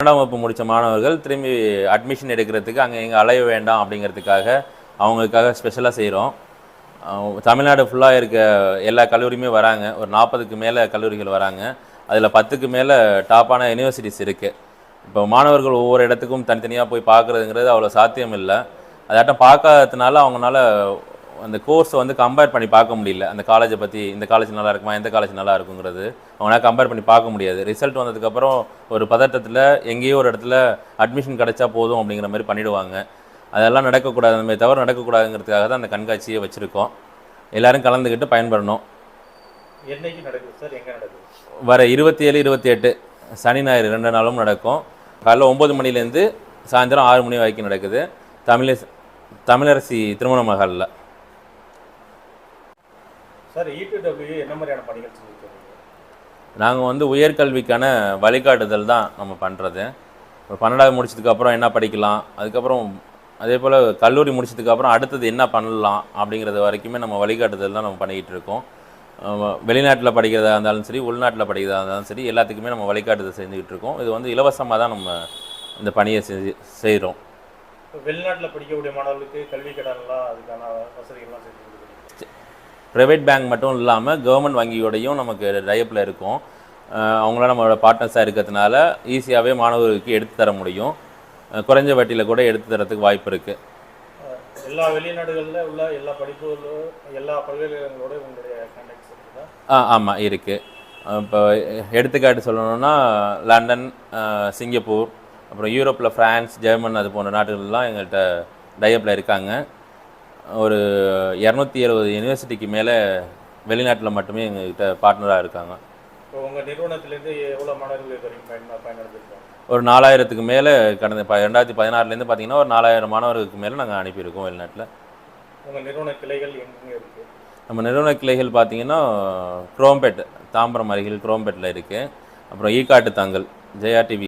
பன்னெண்டாம் வகுப்பு முடித்த மாணவர்கள் திரும்பி அட்மிஷன் எடுக்கிறதுக்கு அங்கே இங்கே அலைய வேண்டாம் அப்படிங்கிறதுக்காக அவங்களுக்காக ஸ்பெஷலாக செய்கிறோம் தமிழ்நாடு ஃபுல்லாக இருக்க எல்லா கல்லூரியுமே வராங்க. ஒரு நாற்பதுக்கு மேலே கல்லூரிகள் வராங்க. அதில் பத்துக்கு மேலே டாப்பான யூனிவர்சிட்டிஸ் இருக்குது இப்போ மாணவர்கள் ஒவ்வொரு இடத்துக்கும் தனித்தனியாக போய் பார்க்குறதுங்கிறது அவ்வளோ சாத்தியம் இல்லை அதாட்டம் பார்க்காததுனால அவங்களால அந்த கோர்ஸை வந்து கம்பேர் பண்ணி பார்க்க முடியல. அந்த காலேஜை பற்றி இந்த காலேஜ் நல்லா இருக்குமா எந்த காலேஜ் நல்லா இருக்குங்கிறது அவங்களால கம்பேர் பண்ணி பார்க்க முடியாது. ரிசல்ட் வந்ததுக்கப்புறம் ஒரு பதட்டத்தில் எங்கேயோ ஒரு இடத்துல அட்மிஷன் கிடைச்சா போதும் அப்படிங்கிற மாதிரி பண்ணிடுவாங்க. அதெல்லாம் நடக்கக்கூடாது அந்த மாதிரி தவறு நடக்கக்கூடாதுங்கிறதுக்காக தான் அந்த கண்காட்சியை வச்சுருக்கோம். எல்லாரும் கலந்துக்கிட்டு பயன்படணும். என்னைக்கு நடக்குது? சார் எங்க நடக்குது? வர இருபத்தி ஏழு இருபத்தி எட்டு சனி ஞாயிறு ரெண்டு நாளும் நடக்கும். காலைல ஒம்பது மணிலேருந்து சாயந்தரம் ஆறு மணி வரைக்கும் நடக்குது. தமிழ தமிழரசி திருமண மகாலில் சார் இடபிள்யூ என்ன மாதிரியான பணிகள் செஞ்சுட்டு நாங்கள் வந்து உயர்கல்விக்கான வழிகாட்டுதல் தான் நம்ம பண்ணுறது இப்போ பன்னெண்டாவது முடிச்சதுக்கப்புறம் என்ன படிக்கலாம் அதுக்கப்புறம் அதே போல் கல்லூரி முடிச்சதுக்கப்புறம் அடுத்தது என்ன பண்ணலாம் அப்படிங்கிறது வரைக்குமே நம்ம வழிகாட்டுதல் தான் நம்ம பண்ணிக்கிட்டு இருக்கோம். வெளிநாட்டில் படிக்கிறதா இருந்தாலும் சரி உள்நாட்டில் படிக்கிறதா இருந்தாலும் சரி எல்லாத்துக்குமே நம்ம வழிகாட்டுதல் செஞ்சுக்கிட்டு இருக்கோம். இது வந்து இலவசமாக தான் நம்ம இந்த பணியை செஞ்சு செய்கிறோம் வெளிநாட்டில் படிக்கக்கூடிய மாணவர்களுக்கு கல்வி கடன்லாம் அதுக்கான வசதிகள்லாம் செஞ்சு ப்ரைவேட் பேங்க் மட்டும் இல்லாமல் கவர்மெண்ட் வங்கியோடையும் நமக்கு டயப்பில் இருக்கும். அவங்களாம் நம்மளோட பார்ட்னர்ஸாக இருக்கிறதுனால ஈஸியாகவே மாணவர்களுக்கு எடுத்து தர முடியும். குறைஞ்ச வட்டியில் கூட எடுத்து தரத்துக்கு வாய்ப்பு இருக்குது எல்லா வெளிநாடுகளில் உள்ள எல்லா படிப்புகளும் எல்லா பல்கலைக்கழகங்களோட உங்களுடைய கான்டாக்ட்ஸ் இருக்குதா? ஆ ஆமாம் இருக்குது இப்போ எடுத்துக்காட்டு சொல்லணும்னா லண்டன் சிங்கப்பூர் அப்புறம் யூரோப்பில் ஃப்ரான்ஸ் ஜெர்மன் அது போன்ற நாடுகள்லாம் எங்கள்கிட்ட டயப்பில் இருக்காங்க. ஒரு இரநூத்தி எழுபது யூனிவர்சிட்டிக்கு மேலே வெளிநாட்டில் மட்டுமே எங்கள்கிட்ட பார்ட்னராக இருக்காங்க. இப்போ உங்கள் நிறுவனத்திலேருந்து எவ்வளோ மாணவர்கள் இது வரைக்கும் பயன் பயனடைஞ்சிருக்காங்க ஒரு நாலாயிரத்துக்கு மேலே கடந்த ப ரெண்டாயிரத்தி பதினாறுலேருந்து பார்த்தீங்கன்னா ஒரு நாலாயிரம் மாணவர்களுக்கு மேலே நாங்கள் அனுப்பியிருக்கோம் வெளிநாட்டில். உங்கள் நிறுவன கிளைகள் எங்கெங்க இருக்குது நம்ம நிறுவன கிளைகள் பார்த்தீங்கன்னா குரோம்பேட் தாம்பரம் அருகில் குரோம்பேட்டில் இருக்குது அப்புறம் ஈக்காட்டு தாங்கல் டிவி